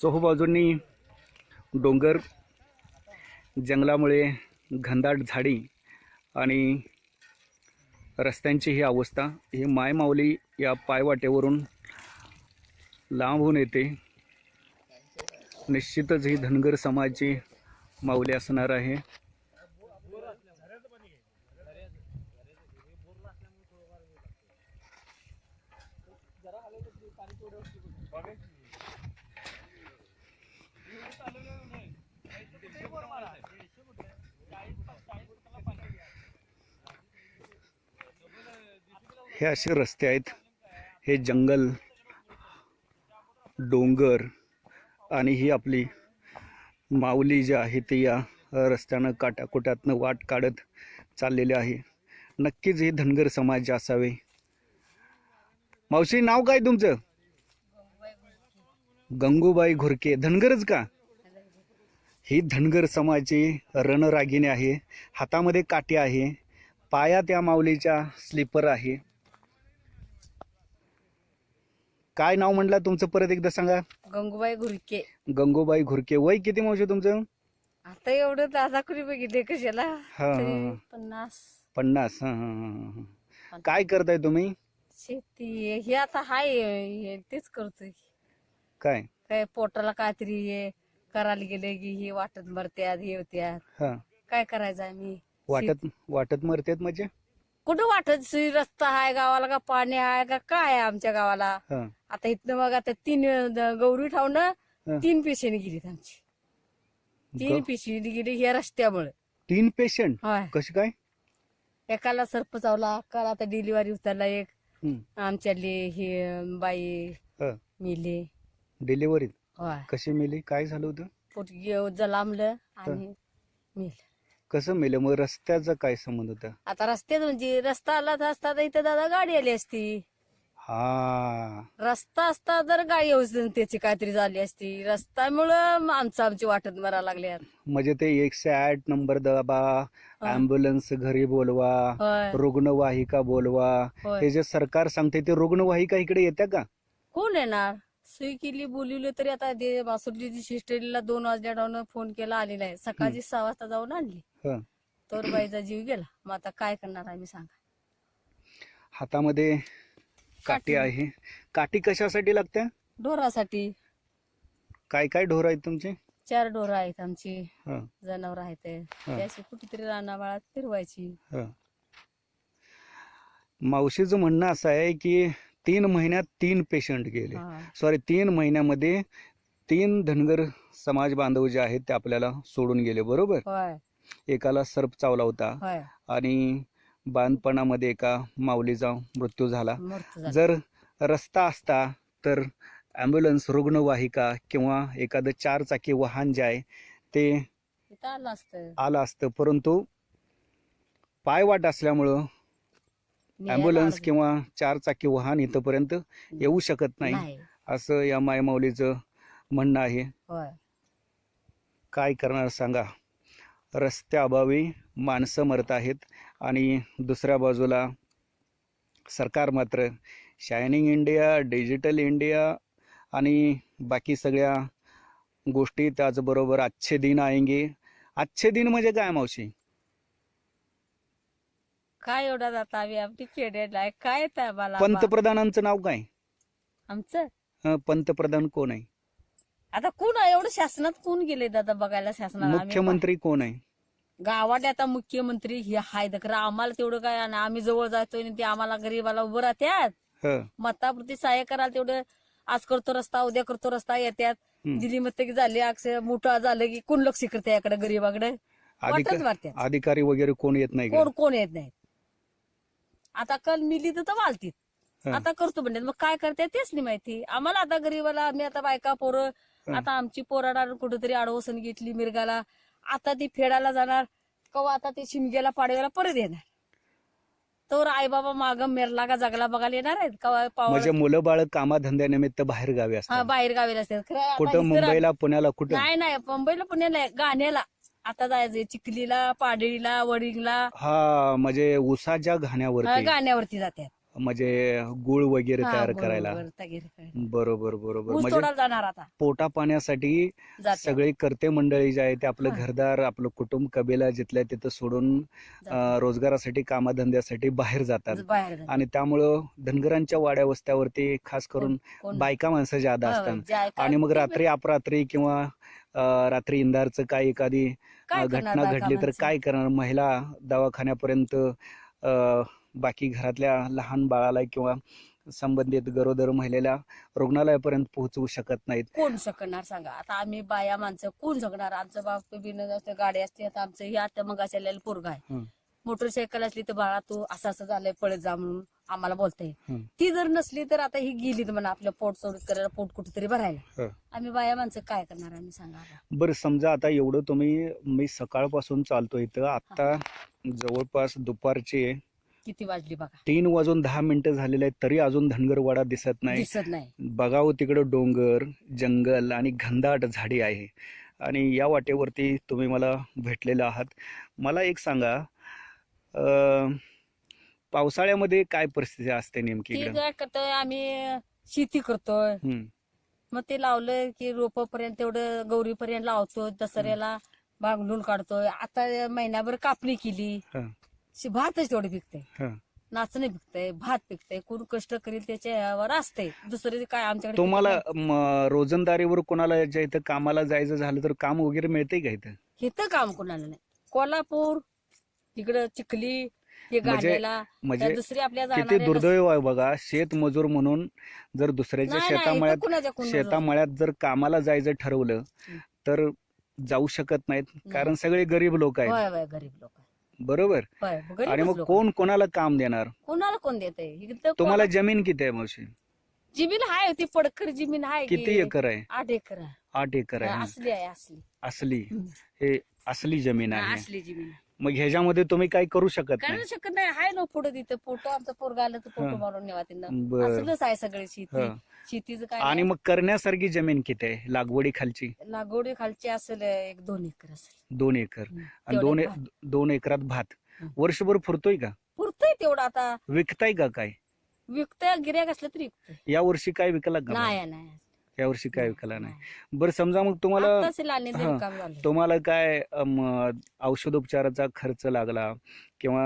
चोहोबाजूंनी डोंगर जंगलामुळे घनदाट झाडी आणि रस्त्यांची ही अवस्था ही मायमाऊली या पायवाटेवरून लांबून येते. निश्चितच ही धनगर समाजाची माऊली असणार आहे. हे असे रस्ते आहेत. हे जंगल डोंगर आणि ही आपली माऊली जी आहे ती या रस्त्यानं काटाकोटातनं वाट काढत चाललेली आहे. नक्कीच हे धनगर समाज असावे. मावशी नाव काय तुमचं? गंगूबाई घुरके. धनगरच का? ही धनगर समाजाची रणरागिणी आहे. हातामध्ये काठी आहे. पायात या माऊलीच्या स्लीपर आहे. काय नाव म्हटलं तुमचं? परत एकदा सांगा. गंगूबाई घुरके. गंगूबाई घुरके. वय किती मावशी तुमचं? आता एवढं दादा कुणी बघितले कशाला? हा, हा. पन्नास. पन्नास. हा, हा, हा, हा. काय करताय तुम्ही? शेती. हे आता हाय हे तेच करतोय. काय? काय पोटाला काहीतरी हे करायला गेले की हे वाटत मरत्यात हे होत्यात. हा. काय करायचं आम्ही? वाटत वाटत मरतेत म्हणजे? कुठं वाटत? सुई रस्ता आहे गावाला का पाणी आहे का काय आहे आमच्या गावाला? हा. आता इथनं मग आता तीन गौरी ठाऊन हा. तीन पेशंट गेलीत आमची. तीन ग- पेशी गेली ह्या रस्त्यामुळे. तीन पेशंट? होय. कशी काय? एकाला सर्प चावला काल आता डिलिव्हरी उतरला एक. हम्म. आमच्यातली ही बाई हा. मिली. डिलिव्हरीत होय. कशी मेली? काय झालं होतं? पोटगी जलामलं आणि मिल. कसं मेलं? मग रस्त्याचा काय संबंध होता? आता रस्त्यात म्हणजे रस्ता आला असता तर इथं दादा गाडी आली असती. हा. रस्ता असता तर गाडी येऊन त्याची काहीतरी झाली असती. रस्त्यामुळं आमचं आमची वाटत मरा लागल्यात. म्हणजे ते एकशे आठ नंबर दाबा. अँब्युलन्स घरी बोलवा होय. रुग्णवाहिका बोलवा. होय. हे जे सरकार सांगते ते रुग्णवाहिका इकडे येत्या का? कोण येणार? सुई केली बोलिवली तरी आता ते मासुर्लीची सिस्टरीला दोन वाजल्या डाऊन फोन केला आली नाही सकाळची सहा वाजता जाऊन आणली. हा. तर बाईचा जीव गेला. मग आता काय करणार आम्ही सांगा. हातामध्ये काठी काठी. आहे. काठी कशासाठी लागते? ढोरासाठी. काय काय ढोर आहेत तुमचे? चार ढोरं आहेत आमची. हा, जनावर आहेत. त्याशी कुठेतरी रानाबाळात फिरवायची. हा. मावशीचं म्हणणं असं आहे की तीन महिन्यात तीन पेशंट गेले. सॉरी तीन महिन्यामध्ये तीन धनगर समाज बांधव जे आहेत ते आपल्याला सोडून गेले बरोबर? एकाला सर्प चावला होता आणि बांधपणामध्ये एका माऊलीचा मृत्यू झाला. मृत्यू झाला. जर रस्ता असता तर ॲम्ब्युलन्स रुग्णवाहिका किंवा एखादं चार चाकी वाहन जे आहे ते आलं असतं. परंतु पायवाट असल्यामुळं ॲम्ब्युलन्स. किंवा चार चाकी वाहन इथंपर्यंत येऊ शकत नाही. असं या मायमाऊलीचं म्हणणं आहे. काय करणार सांगा. रस्त्याअभावी माणसं मरत आहेत आणि दुसऱ्या बाजूला सरकार मात्र शायनिंग इंडिया डिजिटल इंडिया आणि बाकी सगळ्या गोष्टी त्याचबरोबर अच्छे दिन आएंगे. अच्छे दिन म्हणजे काय मावशी? काय एवढा जाता आम्ही? आमची खेडेला आहे. काय मला पंतप्रधानांचं नाव काय? आमचं? पंतप्रधान कोण आहे? आता कोण आहे? एवढं शासनात कोण गेले दादा बघायला शासनाला? आम्ही मुख्यमंत्री कोण आहे? गावात आता मुख्यमंत्री हे हाय आम्हाला तेवढं काय आणि आम्ही जवळ जातोय आणि ते आम्हाला गरीबाला उभं राहत्यात. हं, मतापुरती सहाय्य करायला तेवढं. आज करतो रस्ता उद्या करतो रस्ता येत्यात. हं. दिली मत की झाली अक्षर मोठा झालं की कोण लक्ष करते याकडे गरीबाकडे? अधिकारी वगैरे कोण येत नाही का? कोण कोण येत नाहीत. आता काल मिली तर मालतीत हं. आता करतो म्हणजे मग काय करते तेच नाही माहिती. आम्हाला आता गरीबाला आम्ही आता बायका पोरं. आता आमची पोराडा कुठेतरी आडवसन घेतली मिरगाला. आता ती फेडायला जाणार कवा आता ते शिमग्याला पाडव्याला परत येणार. तर आई बाबा माग मेरला का जगला बघायला येणार आहेत. कवा पावळ म्हणजे मुलं बाळ कामाधंद्यानिमित्त बाहेर गावी असतात. बाहेर गावी असतात. कुठं मुंबईला पुण्याला कुठं? नाही नाही मुंबईला पुण्याला गाण्याला. आता जायचंय चिखलीला पाडळीला वडिंगला. हा म्हणजे उसाच्या घाण्यावरती. गाण्यावरती जातात म्हणजे गुळ वगैरे हा, तयार करायला. वगैरे तयार करायला. बरोबर बरोबर. ऊस म्हणजे तोडायला जाणार आता. पोटा पाण्यासाठी सगळे करते मंडळी जे आहे ते आपलं हा. घरदार आपलं कुटुंब कबीला जिथल्या तिथं सोडून. अं, रोजगारासाठी कामाधंद्यासाठी बाहेर जातात. बाहेर. आणि त्यामुळं धनगरांच्या वाड्या वस्त्यावरती खास करून कोण- बायका माणसं ज्यादा हो, असतात. जे ऐका- आणि मग रात्री अपरात्री किंवा अं, रात्री इंधारचं काय एखादी काय घटना घडली तर माणसं? काय करणार? महिला दवाखान्यापर्यंत अं, बाकी घरातल्या लहान बाळाला किंवा संबंधित गरोदर महिलेला रुग्णालयापर्यंत पोहोचवू शकत नाहीत. कोण शकणार सांगा? आता आम्ही बाया माणसं कोण शकणार आमचं बाप बिन असते गाडी असते आता आमचं हे आता मग असलेलं पोरगा आहे. मोटरसायकल असली तर बाळा तू असं असं झालंय पळत जा म्हणून आम्हाला बोलताय. ती जर नसली तर आता ही गेली तर म्हणा आपलं पोट सोडत करायला पोट कुठेतरी भरायला. हं. आम्ही बाया माणसं काय करणार आम्ही सांगा आता. बरं समजा आता एवढं तुम्ही मी सकाळपासून चालतो इथं. आता जवळपास दुपारचे किती वाजली बघा? तीन वाजून दहा मिनिटं झालेले आहेत तरी अजून धनगरवाडा दिसत नाही. दिसत नाही. बघावं तिकडं डोंगर जंगल आणि घनदाट झाडी आहे. आणि या वाटेवरती तुम्ही मला भेटलेले आहात. मला एक सांगा पावसाळ्यामध्ये काय परिस्थिती असते नेमकी ती इकडं? काय करतोय आम्ही शेती करतोय. हम्म, मग ते लावलं की रोप पर्यंत तेवढं गौरी पर्यंत लावतो दसऱ्याला बांगलून काढतोय. आता महिनाभर कापणी केली. हं. शे- भातच तेवढे पिकते हं. नाचणं पिकतंय भात पिकतंय. कोण कष्ट करील त्याच्यावर असते दुसरे काय आमच्याकडे तुम्हाला म, रोजंदारीवर कोणाला ज्या इथं कामाला जायचं झालं तर काम वगैरे मिळते का इथं? नाही. इथं काम कोणाला नाही. कोल्हापूर तिकडं चिखली हे म्हणजे- गाड्याला म्हणजे दुसरी आपल्या किती जाणाऱ्या दुर्दैव आहे बघा शेत मजूर म्हणून जर दुसऱ्याच्या नाही, नाही, इथं शेतामळ्यात कुणाच्या शेतामळ्यात जर कामाला जायचं ठरवलं हं. तर जाऊ शकत नाहीत नाही. कारण सगळे गरीब लोक आहेत. होय होय गरीब लोक बरोबर? आणि मग कोण कोणाला काम देणार? कोणाला कोण देते तुम्हाला जमीन किती आहे मावशी? जमीन आहे ती पडकर जमीन आहे की. किती एकर आहे? आठ एकर. आहे. आठ एकर आहे. असली आहे असली. असली. हं. हे असली जमीन आहे. असली जमीन. मग ह्याच्यामध्ये तुम्ही काही करू शकत करू नाही. शकत नाही. हाय ना पुढे तिथं. फोटो आमचा पोरगा आला तर फोटो हं. मारून नेवा तिथं बर. असलंच आहे सगळी शेती. हं. शेतीचं काय आणि नाही. मग करण्यासारखी जमीन किती आहे? लागवडी खालची? लागवडी खालची असेल एक दोन एकर असेल. दोन एकर. आणि दोन भात. दोन एकरात भात. हं. वर्षभर फुरतोय का? पुरतंय तेवढं आता. विकताय का काय? विकतंय गिऱ्हाईक असलं तरी विकतंय. या वर्षी काय विकला का नाही नाही. या वर्षी काय विकला नाही. बरं समजा मग तुम्हाला आत्ताच लाने हं. काम झालं. तुम्हाला काय अम, औषधोपचाराचा खर्च लागला किंवा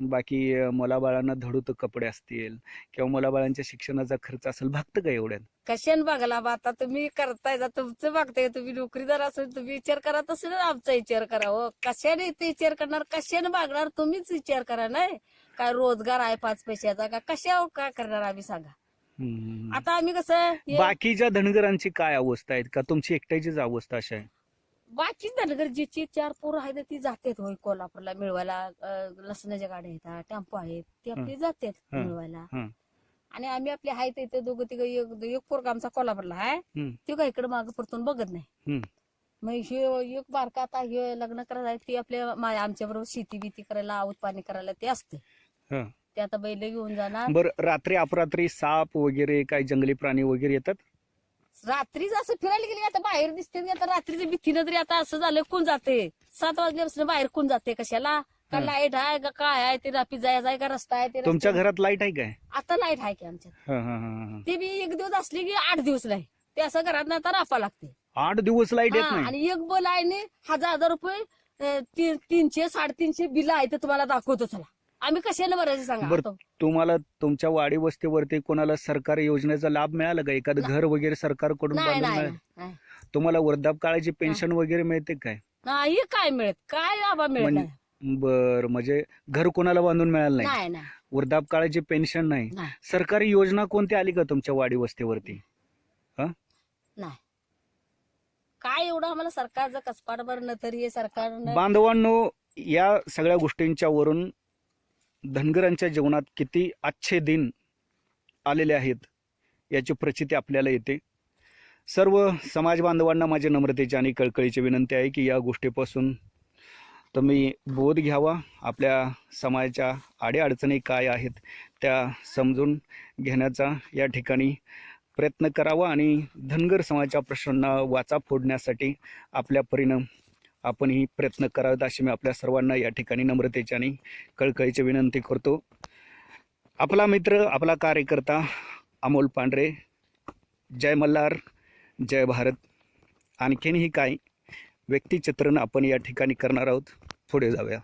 बाकी अ, मुलाबाळांना धडूत कपडे असतील किंवा मुलाबाळांच्या शिक्षणाचा खर्च असेल भागतं का एवढ्यात? कशाने बघला बा? आता तुम्ही करताय जा तुमचं बघताय तुम्ही नोकरीदार असेल तुम्ही विचार करा तसं आमचा विचार करा हो. कशाने ते विचार करणार? कशाने मागणार तुम्हीच विचार करा नाही. काय रोजगार आहे पाच पैशाचा का? कशावर काय करणार आम्ही सांगा? हम्म. आता आम्ही कसं हे बाकीच्या धनगरांची काय अवस्था आहे का तुमची एकट्याचीच अवस्था अशा आहे बाकी धनगर जिची चार पोरं आहेत ती जातात होय कोल्हापूरला मिळवायला अं, लसणाच्या गाड्या आहेत टेम्पो आहेत ते आपले जातात हं. मिळवायला हं. आणि आम्ही आपले आहेत इथे दोघं तिघं एक एक पोरगा आमचा कोल्हापूरला आहे हं. ते काय इकडे मागे परतून बघत नाही. मग हे एक बारका आता हे लग्न करायला आहे ते आपल्या आमच्या बरोबर शेती बिती करायला आऊत पाणी करायला ते असते हं. ते आता बैल घेऊन जाणार. बर रात्री अपरात्री साप वगैरे काही जंगली प्राणी वगैरे येतात? रात्रीच असं फिरायला गेली आता बाहेर दिसते की आता रात्रीच्या भीतीनं तरी आता असं झालं कोण जाते? सात वाजल्यापासून बाहेर कोण जाते कशाला? का हं. लाइट आहे का काय आहे? ते रापी जायचं आहे का रस्ता आहे ते तुमच्या घरात लाइट आहे काय? आता लाइट आहे की आमच्यात. हं, हं, हं, हं. ते बी एक दिवस असली की आठ दिवस नाही. ते असं घरात आता रापा लागते. आठ दिवस लाइट येत हा, नाही? आणि एक बल आहे ने हजार हजार रुपये अं, ती- तीनशे साडेतीनशे बिल आहे ते तुम्हाला दाखवतो चला. आम्ही कशाने भरायचं सांगा? बरं. आता? तुम्हाला तुमच्या वाडी वस्तीवरती कोणाला सरकारी योजनेचा लाभ मिळाला का? एखादं घर वगैरे सरकारकडून नाही बांधून नाही मिळालं? नाही. तुम्हाला वृद्धापकाळाची पेन्शन वगैरे मिळते काय? नाही काय मिळत? काय आबा मिळत म्हणजे नाही? बर म्हणजे घर कोणाला बांधून मिळालं नाही? नाही नाही. वृद्धापकाळाची पेन्शन नाही. नाही. सरकारी योजना कोणती आली का तुमच्या वाडी वस्तीवरती काय एवढं आम्हाला सरकारचं कसपाट भरणं तरी हे सरकारनं बांधवांनो या सगळ्या गोष्टींच्या वरून धनगरांच्या जीवनात किती अच्छे दिन आलेले आहेत याची प्रचिती आपल्याला येते. सर्व समाज बांधवांना माझ्या नम्रतेची आणि कळकळीची विनंती आहे की या गोष्टीपासून तुम्ही बोध घ्यावा. आपल्या समाजाच्या अडीअडचणी काय आहेत त्या समजून घेण्याचा या ठिकाणी प्रयत्न करावा आणि धनगर समाजाच्या प्रश्नांना वाचा फोडण्यासाठी आपल्या परीनं आपणही प्रयत्न करावेत अशी मी आपल्या सर्वांना या ठिकाणी नम्रतेची आणि कळकळीची विनंती करतो. आपला मित्र आपला कार्यकर्ता अमोल पांढरे. जय मल्हार जय भारत. आणखीनही काय व्यक्तिचित्रण आपण या ठिकाणी करणार आहोत. पुढे जाऊया.